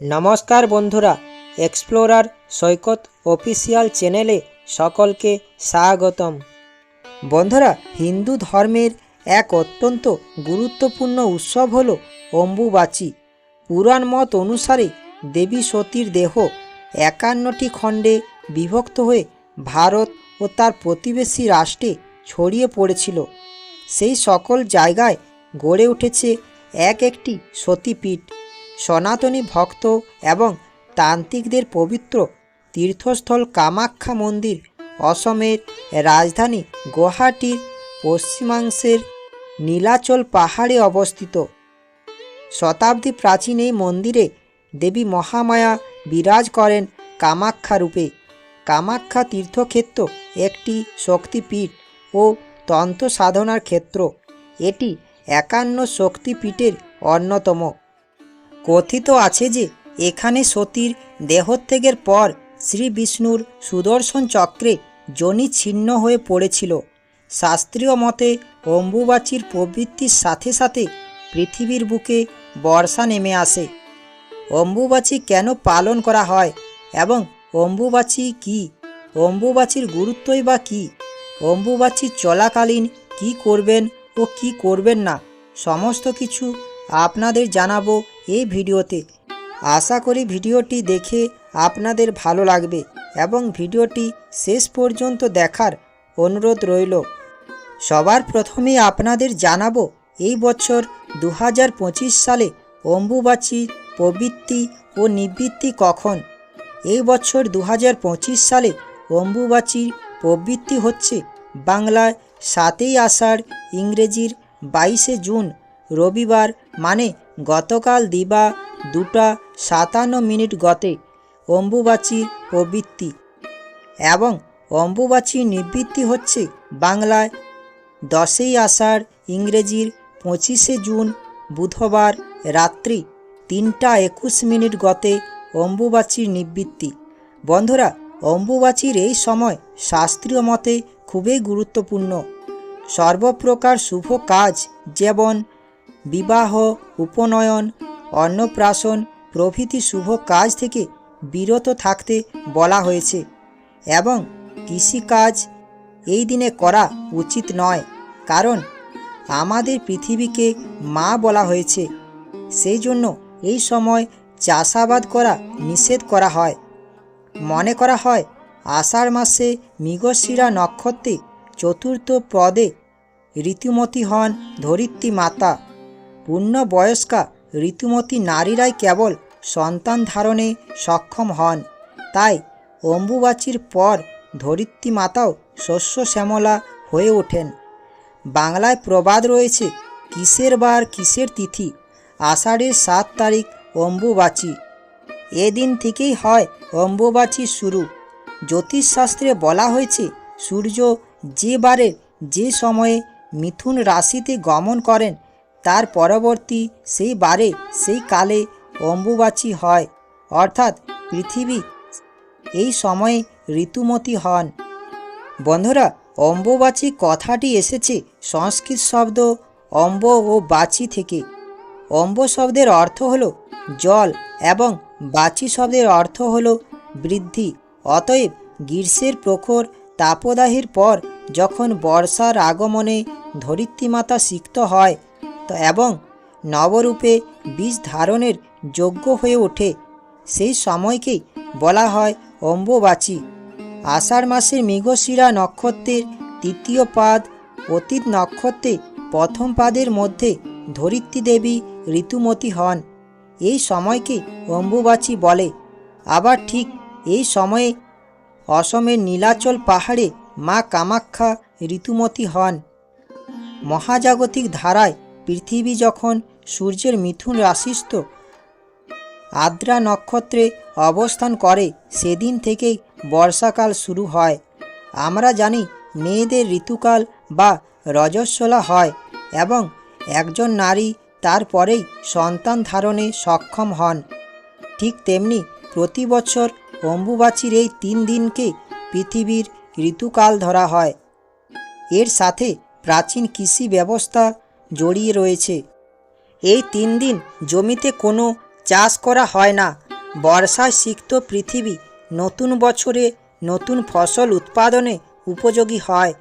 নমস্কার বন্ধুরা এক্সপ্লোরার সৈকত অফিসিয়াল চ্যানেলে সকলকে স্বাগতম। বন্ধুরা, হিন্দু ধর্মের এক অত্যন্ত গুরুত্বপূর্ণ উৎসব হল অম্বুবাচী। পুরাণ মত অনুসারে দেবী সতীর দেহ একান্নটি খণ্ডে বিভক্ত হয়ে ভারত ও তার প্রতিবেশী রাষ্ট্রে ছড়িয়ে পড়েছিল। সেই সকল জায়গায় গড়ে উঠেছে এক একটি সতীপীঠ। সনাতনী ভক্ত এবং তান্ত্রিকদের পবিত্র তীর্থস্থল কামাখ্যা মন্দির অসমের রাজধানী গুয়াহাটির পশ্চিমাংশের নীলাচল পাহাড়ে অবস্থিত। শতাব্দী প্রাচীন এই মন্দিরে দেবী মহামায়া বিরাজ করেন কামাখ্যা রূপে। কামাখ্যা তীর্থক্ষেত্র একটি শক্তিপীঠ ও তন্ত্র সাধনার ক্ষেত্র। এটি একান্ন শক্তিপীঠের অন্যতম। কথিত আছে যে এখানে সতীর দেহত্যাগের পর শ্রী বিষ্ণুর সুদর্শন চক্রে যোনি ছিন্ন হয়ে পড়েছিল। শাস্ত্রীয় মতে অম্বুবাচীর প্রবৃত্তির সাথে সাথে পৃথিবীর বুকে বর্ষা নেমে আসে। অম্বুবাচী কেন পালন করা হয় এবং অম্বুবাচী কি? অম্বুবাচীর গুরুত্বই বা কী? অম্বুবাচী চলাকালীন কি করবেন ও কি করবেন না? সমস্ত কিছু আপনাদের জানাব এই ভিডিওতে। আশা করি ভিডিওটি দেখে আপনাদের ভালো লাগবে এবং ভিডিওটি শেষ পর্যন্ত দেখার অনুরোধ রইল। সবার প্রথমে আপনাদের জানাব, এই বছর দু হাজার পঁচিশ সালে অম্বুবাচী প্রবৃত্তি ও নিবৃত্তি কখন? এই বছর দু হাজার পঁচিশ সালে অম্বুবাচীর প্রবৃত্তি হচ্ছে বাংলায় সাতই আষাঢ় ইংরেজির বাইশে জুন, রবিবার মানে গতকাল দিবা দুটা সাতান্ন মিনিট গতে অম্বুবাচীর প্রবৃত্তি এবং অম্বুবাচীর নিবৃত্তি হচ্ছে বাংলায় দশই আষাঢ় ইংরেজির পঁচিশে জুন বুধবার রাত্রি তিনটা একুশ মিনিট গতে অম্বুবাচীর নিবৃত্তি। বন্ধুরা, অম্বুবাচীর এই সময় শাস্ত্রীয় মতে খুবই গুরুত্বপূর্ণ। সর্বপ্রকার শুভ কাজ যেমন বিবাহ, উপনয়ন, অন্নপ্রাশন প্রভৃতি শুভ কাজ থেকে বিরত থাকতে বলা হয়েছে এবং কৃষিকাজ এই দিনে করা উচিত নয় কারণ আমাদের পৃথিবীকে মা বলা হয়েছে। সেই জন্য এই সময় চাষাবাদ করা নিষেধ করা হয়। মনে করা হয়, আষাঢ় মাসে মৃগশিরা নক্ষত্রে চতুর্থ পদে ঋতুমতী হন ধরিত্রী মাতা। পূর্ণবয়স্কা ঋতুমতী নারীরাই কেবল সন্তান ধারণে সক্ষম হন। তাই অম্বুবাচীর পর ধরিত্রী মাতাও শস্য শ্যামলা হয়ে ওঠেন। বাংলায় প্রবাদ রয়েছে, কিসের বার কিসের তিথি? আষাঢ়ের সাত তারিখ অম্বুবাচী। এদিন থেকেই হয় অম্বুবাচী শুরু। জ্যোতিষশাস্ত্রে বলা হয়েছে, সূর্য যে বারে যে সময়ে মিথুন রাশিতে গমন করেন তার পরবর্তী সেই বারে, সেই কালে অম্বুবাচী হয়। অর্থাৎ পৃথিবী এই সময়ে ঋতুমতি হন। বন্ধুরা, অম্বুবাচী কথাটি এসেছে সংস্কৃত শব্দ অম্ব ও বাচি থেকে। অম্ব শব্দের অর্থ হল জল এবং বাচি শব্দের অর্থ হল বৃদ্ধি। অতএব গ্রীষ্মের প্রখর তাপদাহের পর যখন বর্ষার আগমনে ধরিত্রীমাতা সিক্ত হয় এবং নবরূপে বীজ ধারণের যোগ্য হয়ে ওঠে। সেই সময়কেই বলা হয় অম্বুবাচী। আষাঢ় মাসের মৃগশিরা নক্ষত্রের তৃতীয় পাদ অতীত নক্ষত্রে প্রথম পাদের মধ্যে ধরিত্রী দেবী ঋতুমতী হন। এই সময়কে অম্বুবাচী বলে। আবার ঠিক এই সময়ে অসমের নীলাচল পাহাড়ে মা কামাখ্যা ঋতুমতী হন। মহাজাগতিক ধারায় পৃথিবী যখন সূর্যের মিথুন রাশিস্থ, আদ্রা নক্ষত্রে অবস্থান করে, সেদিন থেকেই বর্ষাকাল শুরু হয়। আমরা জানি মেয়েদের ঋতুকাল বা রজস্বলা হয় এবং একজন নারী তারপরেই সন্তান ধারণে সক্ষম হন। ঠিক তেমনি প্রতি বছর অম্বুবাচীর এই তিন দিনকে পৃথিবীর ঋতুকাল ধরা হয়। এর সাথে প্রাচীন কৃষি ব্যবস্থা জড়িয়ে রয়েছে। এই তিন দিন জমিতে কোনো চাষ করা হয় না। বর্ষায় সিক্ত পৃথিবী নতুন বছরে নতুন ফসল উৎপাদনে উপযোগী হয়।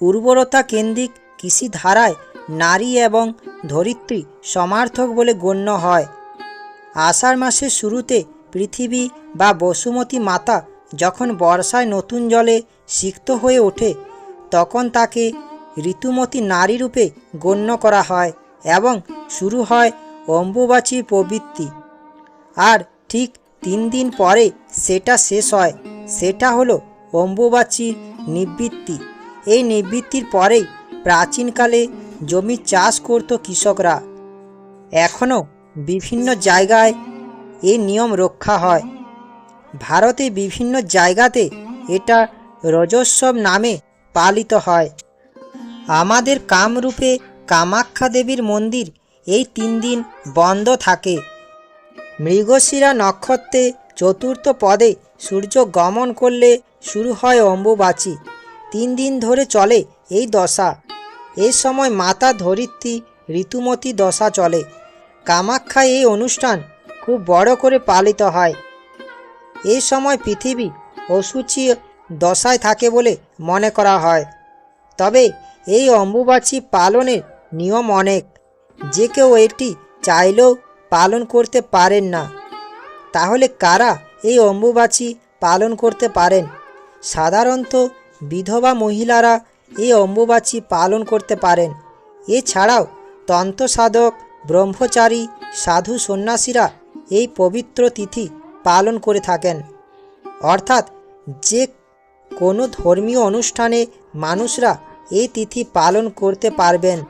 উর্বরতা কেন্দ্রিক কৃষি ধারায় নারী এবং ধরিত্রী সমার্থক বলে গণ্য হয়। আষাঢ় মাসের শুরুতে পৃথিবী বা বসুমতী মাতা যখন বর্ষায় নতুন জলে সিক্ত হয়ে ওঠে, তখন তাকে ঋতুমতী নারী রূপে গণ্য করা হয় এবং শুরু হয় অম্বুবাচী প্রবৃত্তি। আর ঠিক তিন দিন পরে সেটা শেষ হয়। সেটা হলো অম্বুবাচীর নিবৃত্তি। এই নিবৃত্তির পরেই প্রাচীনকালে জমি চাষ করত কৃষকরা। এখনও বিভিন্ন জায়গায় এই নিয়ম রক্ষা হয়। ভারতে বিভিন্ন জায়গাতে এটা রজোৎসব নামে পালিত হয়। আমাদের কামরূপে কামাখ্যা দেবীর মন্দির। এই তিন দিন বন্ধ থাকে। মৃগশিরা নক্ষত্রে চতুর্থ পদে সূর্য গমন করলে শুরু হয় অম্বুবাচী। তিন দিন ধরে চলে এই দশা। এই সময় মাতা ধরিত্রী ঋতুমতী দশা চলে। কামাখ্যা এই অনুষ্ঠান খুব বড় করে পালিত হয়। এই সময় পৃথিবী অসুচি দশায় থাকে বলে মনে করা হয়। তবে এই অম্বুবাচী পালনের নিয়ম অনেক। যে কেউ এটি চাইলেও পালন করতে পারেন না। তাহলে কারা এই অম্বুবাচী পালন করতে পারেন? সাধারণত বিধবা মহিলারা এই অম্বুবাচী পালন করতে পারেন। এছাড়াও তন্ত্রসাধক, ব্রহ্মচারী, সাধু সন্ন্যাসীরা এই পবিত্র তিথি পালন করে থাকেন। অর্থাৎ যে কোনো ধর্মীয় অনুষ্ঠানে মানুষরা এই তিথি পালন করতে পারবেন।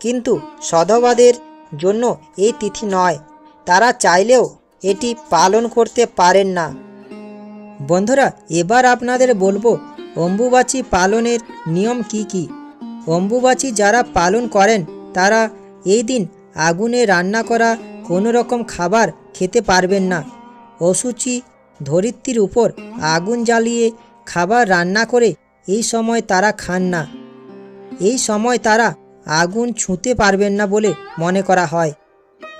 কিন্তু সধবাদের জন্য এই তিথি নয়। তারা চাইলেও এটি পালন করতে পারেন না। বন্ধুরা, এবার আপনাদের বলব, অম্বুবাচী পালনের নিয়ম কি কি? অম্বুবাচী যারা পালন করেন, তারা এই দিন আগুনে রান্না করা কোনো রকম খাবার খেতে পারবেন না। অসুচি ধরিত্রীর উপর আগুন জ্বালিয়ে খাবার রান্না করে এই সময় তারা খান না। এই সময় তারা আগুন ছুঁতে পারবেন না বলে মনে করা হয়।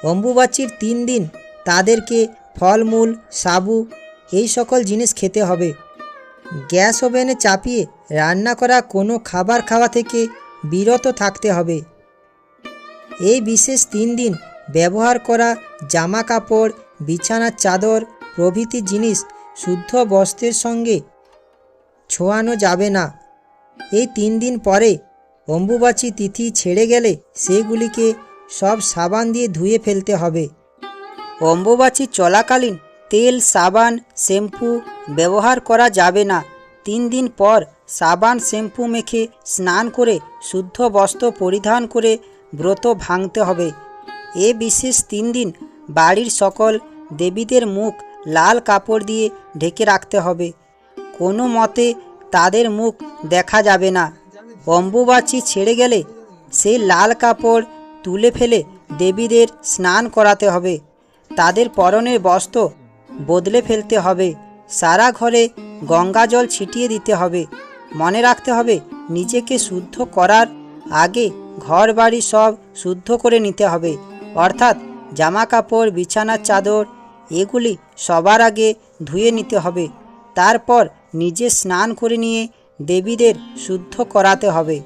অম্বুবাচীর তিন দিন তাদেরকে ফলমূল, সাবু এই সকল জিনিস খেতে হবে। গ্যাস ওভেনে চাপিয়ে রান্না করা কোনো খাবার খাওয়া থেকে বিরত থাকতে হবে। এই বিশেষ তিন দিন ব্যবহার করা জামা কাপড় বিছানার চাদর প্রভৃতি জিনিস শুদ্ধ বস্ত্রের সঙ্গে ছোঁয়ানো যাবে না। এই তিন দিন পরে অম্বুবাচী তিথি ছেড়ে গেলে সেগুলিকে সব সাবান দিয়ে ধুয়ে ফেলতে হবে। অম্বুবাচী চলাকালীন তেল, সাবান, শ্যাম্পু ব্যবহার করা যাবে না। তিন দিন পর সাবান, শ্যাম্পু মেখে স্নান করে শুদ্ধ বস্ত্র পরিধান করে ব্রত ভাঙতে হবে। এ বিশেষ তিন দিন বাড়ির সকল দেবীদের মুখ লাল কাপড় দিয়ে ঢেকে রাখতে হবে। কোনো মতে তাদের মুখ দেখা যাবে না। অম্বুবাচী ছেড়ে গেলে সেই লাল কাপড় তুলে ফেলে দেবীদের স্নান করাতে হবে। তাদের পরনের বস্ত্র বদলে ফেলতে হবে। সারা ঘরে গঙ্গা জল ছিটিয়ে দিতে হবে। মনে রাখতে হবে, নিজেকে শুদ্ধ করার আগে ঘর বাড়ি সব শুদ্ধ করে নিতে হবে। অর্থাৎ জামা কাপড় বিছানার চাদর এগুলি সবার আগে ধুয়ে নিতে হবে। তারপর নিজে স্নান করে নিয়ে দেবীদের শুদ্ধ করাতে হবে।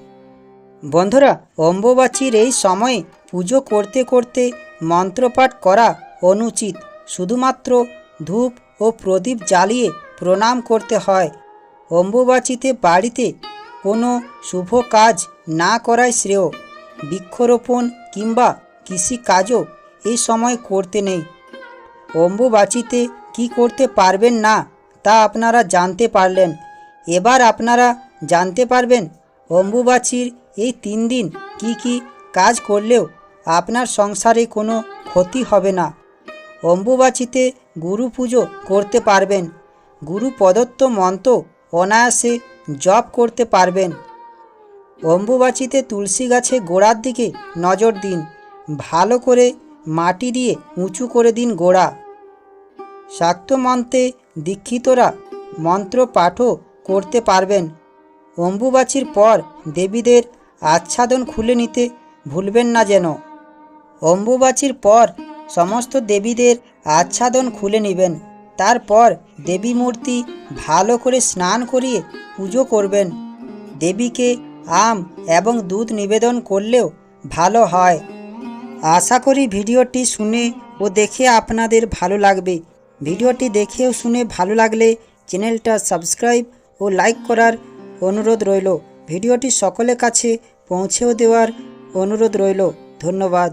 বন্ধুরা, অম্বুবাচীর এই সময়ে পুজো করতে করতে মন্ত্রপাঠ করা অনুচিত। শুধুমাত্র ধূপ ও প্রদীপ জ্বালিয়ে প্রণাম করতে হয়। অম্বুবাচীতে বাড়িতে কোনো শুভ কাজ না করাই শ্রেয়। বৃক্ষরোপণ কিংবা কৃষিকাজও এই সময় করতে নেই। অম্বুবাচীতে কি করতে পারবেন না, তা আপনারা জানতে পারলেন। এবার আপনারা জানতে পারবেন অম্বুবাচীর এই তিন দিন কি কি কাজ করলেও আপনার সংসারে কোনো ক্ষতি হবে না। অম্বুবাচীতে গুরু পুজো করতে পারবেন। গুরু প্রদত্ত মন্ত্র অনায়াসে জপ করতে পারবেন। অম্বুবাচীতে তুলসী গাছে গোড়ার দিকে নজর দিন। ভালো করে মাটি দিয়ে উঁচু করে দিন গোড়া। শাক্ত মন্ত্রে দীক্ষিতরা মন্ত্র পাঠও করতে পারবেন। অম্বুবাচীর পর দেবীদের আচ্ছাদন খুলে নিতে ভুলবেন না যেন। অম্বুবাচীর পর সমস্ত দেবীদের আচ্ছাদন খুলে নেবেন। তারপর দেবী মূর্তি ভালো করে স্নান করিয়ে পুজো করবেন। দেবীকে আম এবং দুধ নিবেদন করলেও ভালো হয়। আশা করি ভিডিওটি শুনে ও দেখে আপনাদের ভালো লাগবে। ভিডিওটি দেখে ও শুনে ভালো লাগলে চ্যানেলটা সাবস্ক্রাইব ও লাইক করার অনুরোধ রইল। ভিডিওটি সকলের কাছে পৌঁছেও দেওয়ার অনুরোধ রইল। ধন্যবাদ।